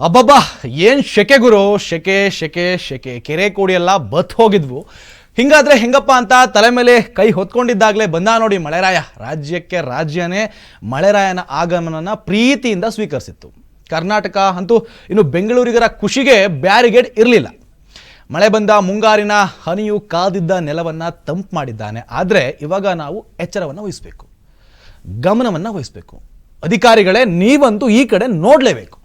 ಅಬ್ಬಬ್ಬಾ, ಏನ್ ಶೆಕೆ ಗುರು? ಶೆಕೆ ಶೆಕೆ ಶೆಕೆ. ಕೆರೆ ಕೋಡಿ ಎಲ್ಲ ಬತ್ ಹೋಗಿದ್ವು. ಹಿಂಗಾದ್ರೆ ಹೆಂಗಪ್ಪ ಅಂತ ತಲೆ ಮೇಲೆ ಕೈ ಹೊತ್ಕೊಂಡಿದ್ದಾಗಲೇ ಬಂದ ನೋಡಿ ಮಳೆರಾಯ. ರಾಜ್ಯಕ್ಕೆ ರಾಜ್ಯನೇ ಮಳೆರಾಯನ ಆಗಮನನ ಪ್ರೀತಿಯಿಂದ ಸ್ವೀಕರಿಸಿತ್ತು. ಕರ್ನಾಟಕ ಅಂತೂ ಇನ್ನು ಬೆಂಗಳೂರಿಗರ ಖುಷಿಗೆ ಬ್ಯಾರಿಗೇಡ್ ಇರಲಿಲ್ಲ. ಮಳೆ ಬಂದ ಮುಂಗಾರಿನ ಹನಿಯು ಕಾದಿದ್ದ ನೆಲವನ್ನು ತಂಪು ಮಾಡಿದ್ದಾನೆ. ಆದರೆ ಇವಾಗ ನಾವು ಎಚ್ಚರವನ್ನು ವಹಿಸಬೇಕು. ಗಮನವನ್ನು ವಹಿಸಬೇಕು. ಅಧಿಕಾರಿಗಳೇ ನೀವಂತೂ ಈ ಕಡೆ ನೋಡಲೇಬೇಕು.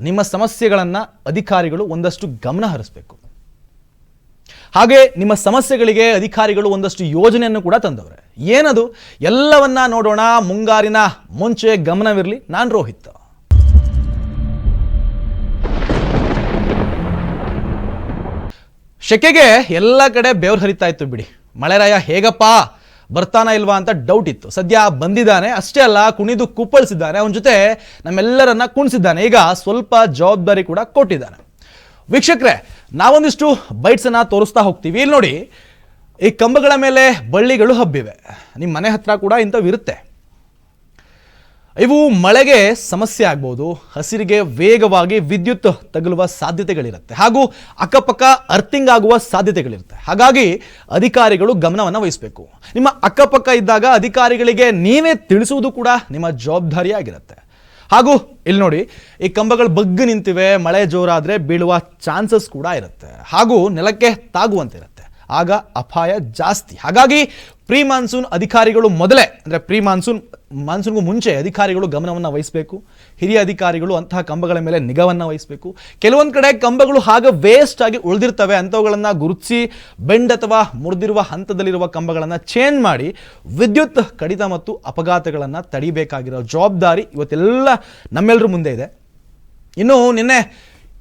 ನಿಮ್ಮ ಸಮಸ್ಯೆಗಳನ್ನು ಅಧಿಕಾರಿಗಳು ಒಂದಷ್ಟು ಗಮನ ಹರಿಸಬೇಕು. ಹಾಗೆ ನಿಮ್ಮ ಸಮಸ್ಯೆಗಳಿಗೆ ಅಧಿಕಾರಿಗಳು ಒಂದಷ್ಟು ಯೋಜನೆಯನ್ನು ಕೂಡ ತಂದವ್ರೆ. ಏನದು? ಎಲ್ಲವನ್ನ ನೋಡೋಣ, ಮುಂಗಾರಿನ ಮುಂಚೆ ಗಮನವಿರಲಿ, ನಾನು ರೋಹಿತ್. ಶೆಕೆಗೆ ಎಲ್ಲ ಕಡೆ ಬೆವರು ಹರಿತಾ ಇತ್ತು ಬಿಡಿ. ಮಳೆರಾಯ ಹೇಗಪ್ಪ? ಬರ್ತಾನ ಇಲ್ವಾ ಅಂತ ಡೌಟ್ ಇತ್ತು. ಸದ್ಯ ಬಂದಿದ್ದಾನೆ. ಅಷ್ಟೇ ಅಲ್ಲ, ಕುಣಿದು ಕುಪ್ಪಳಿಸಿದ್ದಾನೆ. ಅವನ ಜೊತೆ ನಮ್ಮೆಲ್ಲರನ್ನ ಕುಣಿಸಿದ್ದಾನೆ. ಈಗ ಸ್ವಲ್ಪ ಜವಾಬ್ದಾರಿ ಕೂಡ ಕೊಟ್ಟಿದ್ದಾನೆ. ವೀಕ್ಷಕರೇ, ನಾವೊಂದಿಷ್ಟು ಬೈಟ್ಸನ್ನು ತೋರಿಸ್ತಾ ಹೋಗ್ತೀವಿ. ಇಲ್ಲಿ ನೋಡಿ ಈ ಕಂಬಗಳ ಮೇಲೆ ಬಳ್ಳಿಗಳು ಹಬ್ಬಿವೆ. ನಿಮ್ಮ ಮನೆ ಹತ್ರ ಕೂಡ ಇಂಥವು ಇರುತ್ತೆ. ಇವು ಮಳೆಗೆ ಸಮಸ್ಯೆ ಆಗ್ಬೋದು. ಹಸಿರಿಗೆ ವೇಗವಾಗಿ ವಿದ್ಯುತ್ ತಗುಲುವ ಸಾಧ್ಯತೆಗಳಿರುತ್ತೆ. ಹಾಗೂ ಅಕ್ಕಪಕ್ಕ ಅರ್ಥಿಂಗ್ ಆಗುವ ಸಾಧ್ಯತೆಗಳಿರುತ್ತೆ. ಹಾಗಾಗಿ ಅಧಿಕಾರಿಗಳು ಗಮನವನ್ನು ವಹಿಸಬೇಕು. ನಿಮ್ಮ ಅಕ್ಕಪಕ್ಕ ಇದ್ದಾಗ ಅಧಿಕಾರಿಗಳಿಗೆ ನೀವೇ ತಿಳಿಸುವುದು ಕೂಡ ನಿಮ್ಮ ಜವಾಬ್ದಾರಿಯಾಗಿರುತ್ತೆ. ಹಾಗೂ ಇಲ್ಲಿ ನೋಡಿ, ಈ ಕಂಬಗಳು ಬಗ್ಗೆ ನಿಂತಿವೆ, ಮಳೆ ಜೋರಾದರೆ ಬೀಳುವ ಚಾನ್ಸಸ್ ಕೂಡ ಇರುತ್ತೆ. ಹಾಗೂ ನೆಲಕ್ಕೆ ತಾಗುವಂತಿರುತ್ತೆ. ಆಗ ಅಪಾಯ ಜಾಸ್ತಿ. ಹಾಗಾಗಿ ಪ್ರೀ ಮಾನ್ಸೂನ್ ಅಧಿಕಾರಿಗಳು ಮೊದಲೇ, ಅಂದರೆ ಪ್ರೀ ಮಾನ್ಸೂನ್ ಮಾನ್ಸೂನ್ಗೂ ಮುಂಚೆ ಅಧಿಕಾರಿಗಳು ಗಮನವನ್ನು ವಹಿಸಬೇಕು. ಹಿರಿಯ ಅಧಿಕಾರಿಗಳು ಅಂತಹ ಕಂಬಗಳ ಮೇಲೆ ನಿಗವನ್ನು ವಹಿಸಬೇಕು. ಕೆಲವೊಂದು ಕಡೆ ಕಂಬಗಳು ಹಾಗೆ ವೇಸ್ಟ್ ಆಗಿ ಉಳಿದಿರ್ತವೆ ಅಂಥವುಗಳನ್ನು ಗುರುತಿಸಿ, ಬೆಂಡ್ ಅಥವಾ ಮುರಿದಿರುವ ಹಂತದಲ್ಲಿರುವ ಕಂಬಗಳನ್ನು ಚೇಂಜ್ ಮಾಡಿ ವಿದ್ಯುತ್ ಕಡಿತ ಮತ್ತು ಅಪಘಾತಗಳನ್ನು ತಡಿಬೇಕಾಗಿರೋ ಜವಾಬ್ದಾರಿ ಇವತ್ತೆಲ್ಲ ನಮ್ಮೆಲ್ಲರ ಮುಂದೆ ಇದೆ. ಇನ್ನು ನಿನ್ನೆ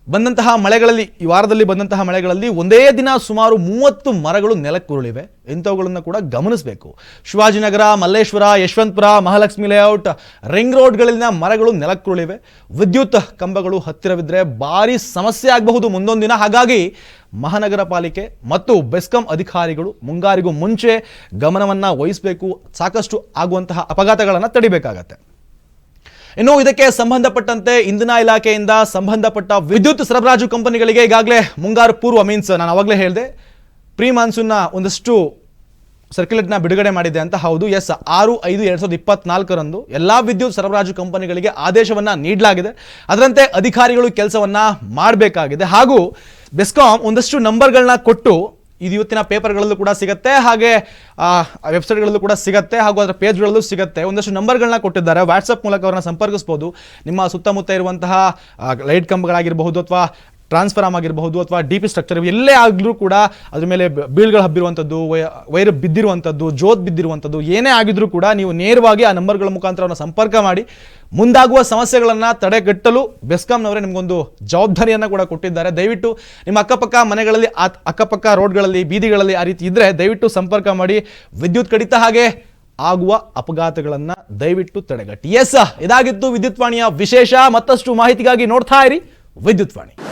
ಬಂದಂತಹ ಮಳೆಗಳಲ್ಲಿ, ಈ ವಾರದಲ್ಲಿ ಬಂದಂತಹ ಮಳೆಗಳಲ್ಲಿ ಒಂದೇ ದಿನ ಸುಮಾರು ಮೂವತ್ತು ಮರಗಳು ನೆಲಕ್ಕುರುಳಿವೆ. ಇಂಥವುಗಳನ್ನು ಕೂಡ ಗಮನಿಸಬೇಕು. ಶಿವಾಜಿನಗರ, ಮಲ್ಲೇಶ್ವರ, ಯಶವಂತಪುರ, ಮಹಾಲಕ್ಷ್ಮಿ ಲೇಔಟ್ ರಿಂಗ್ ರೋಡ್ಗಳಲ್ಲಿನ ಮರಗಳು ನೆಲಕ್ಕುರುಳಿವೆ. ವಿದ್ಯುತ್ ಕಂಬಗಳು ಹತ್ತಿರವಿದ್ದರೆ ಭಾರಿ ಸಮಸ್ಯೆ ಆಗಬಹುದು ಮುಂದೊಂದು ದಿನ. ಹಾಗಾಗಿ ಮಹಾನಗರ ಪಾಲಿಕೆ ಮತ್ತು ಬೆಸ್ಕಾಂ ಅಧಿಕಾರಿಗಳು ಮುಂಗಾರಿಗೂ ಮುಂಚೆ ಗಮನವನ್ನು ವಹಿಸಬೇಕು. ಸಾಕಷ್ಟು ಆಗುವಂತಹ ಅಪಘಾತಗಳನ್ನು ತಡಿಬೇಕಾಗತ್ತೆ. ಇನ್ನು ಇದಕ್ಕೆ ಸಂಬಂಧಪಟ್ಟಂತೆ ಇಂಧನ ಇಲಾಖೆಯಿಂದ ಸಂಬಂಧಪಟ್ಟ ವಿದ್ಯುತ್ ಸರಬರಾಜು ಕಂಪನಿಗಳಿಗೆ ಈಗಾಗಲೇ ಮುಂಗಾರು ಪೂರ್ವ ಮೀನ್ಸ್ ನಾನು ಅವಾಗಲೇ ಹೇಳಿದೆ, ಪ್ರೀ ಮಾನ್ಸೂನ್ನ ಒಂದಷ್ಟು ಸರ್ಕ್ಯುಲೇಟ್ನ ಬಿಡುಗಡೆ ಮಾಡಿದೆ ಅಂತ ಹೌದು. ಎಸ್, ಆರು, ಐದು, ಎರಡು ಸಾವಿರದ ಇಪ್ಪತ್ನಾಲ್ಕರಂದು ಎಲ್ಲ ವಿದ್ಯುತ್ ಸರಬರಾಜು ಕಂಪನಿಗಳಿಗೆ ಆದೇಶವನ್ನು ನೀಡಲಾಗಿದೆ. ಅದರಂತೆ ಅಧಿಕಾರಿಗಳು ಕೆಲಸವನ್ನು ಮಾಡಬೇಕಾಗಿದೆ. ಹಾಗೂ ಬೆಸ್ಕಾಂ ಒಂದಷ್ಟು ನಂಬರ್ಗಳನ್ನ ಕೊಟ್ಟು ಇದು ಇವತ್ತಿನ ಪೇಪರ್ಗಳಲ್ಲೂ ಕೂಡ ಸಿಗುತ್ತೆ. ಹಾಗೆ ವೆಬ್ಸೈಟ್ಗಳಲ್ಲೂ ಕೂಡ ಸಿಗುತ್ತೆ. ಹಾಗೂ ಅದರ ಪೇಜ್ಗಳಲ್ಲೂ ಸಿಗುತ್ತೆ. ಒಂದಷ್ಟು ನಂಬರ್ಗಳನ್ನ ಕೊಟ್ಟಿದ್ದಾರೆ. ವಾಟ್ಸಪ್ ಮೂಲಕ ಅವರನ್ನ ಸಂಪರ್ಕಿಸ್ಬೋದು. ನಿಮ್ಮ ಸುತ್ತಮುತ್ತ ಇರುವಂತಹ ಲೈಟ್ ಕಂಬಗಳಾಗಿರಬಹುದು ಅಥವಾ ಟ್ರಾನ್ಸ್ಫಾರ್ಮ್ ಆಗಿರಬಹುದು ಅಥವಾ ಡಿ ಪಿ ಸ್ಟ್ರಕ್ಚರ್ ಎಲ್ಲೇ ಆಗಲೂ ಕೂಡ ಅದ್ರ ಮೇಲೆ ಬೀಳ್ಗಳು ಹಬ್ಬಿರುವಂಥದ್ದು ವೈರ್ ಬಿದ್ದಿರುವಂಥದ್ದು ಜೋತ್ ಬಿದ್ದಿರುವಂಥದ್ದು ಏನೇ ಆಗಿದ್ರೂ ಕೂಡ ನೀವು ನೇರವಾಗಿ ಆ ನಂಬರ್ಗಳ ಮುಖಾಂತರ ಸಂಪರ್ಕ ಮಾಡಿ, ಮುಂದಾಗುವ ಸಮಸ್ಯೆಗಳನ್ನು ತಡೆಗಟ್ಟಲು ಬೆಸ್ಕಾಂನವರೇ ನಿಮಗೊಂದು ಜವಾಬ್ದಾರಿಯನ್ನು ಕೂಡ ಕೊಟ್ಟಿದ್ದಾರೆ. ದಯವಿಟ್ಟು ನಿಮ್ಮ ಅಕ್ಕಪಕ್ಕ ಮನೆಗಳಲ್ಲಿ, ಆ, ಅಕ್ಕಪಕ್ಕ ರೋಡ್ಗಳಲ್ಲಿ, ಬೀದಿಗಳಲ್ಲಿ ಆ ರೀತಿ ಇದ್ದರೆ ದಯವಿಟ್ಟು ಸಂಪರ್ಕ ಮಾಡಿ. ವಿದ್ಯುತ್ ಕಡಿತ ಹಾಗೆ ಆಗುವ ಅಪಘಾತಗಳನ್ನು ದಯವಿಟ್ಟು ತಡೆಗಟ್ಟಿ. ಎಸ್ ಇದಾಗಿತ್ತು ವಿದ್ಯುತ್ ವಾಣಿಯ ವಿಶೇಷ ಮತ್ತಷ್ಟು ಮಾಹಿತಿಗಾಗಿ ನೋಡ್ತಾ ಇರಿ ವಿದ್ಯುತ್ ವಾಣಿ.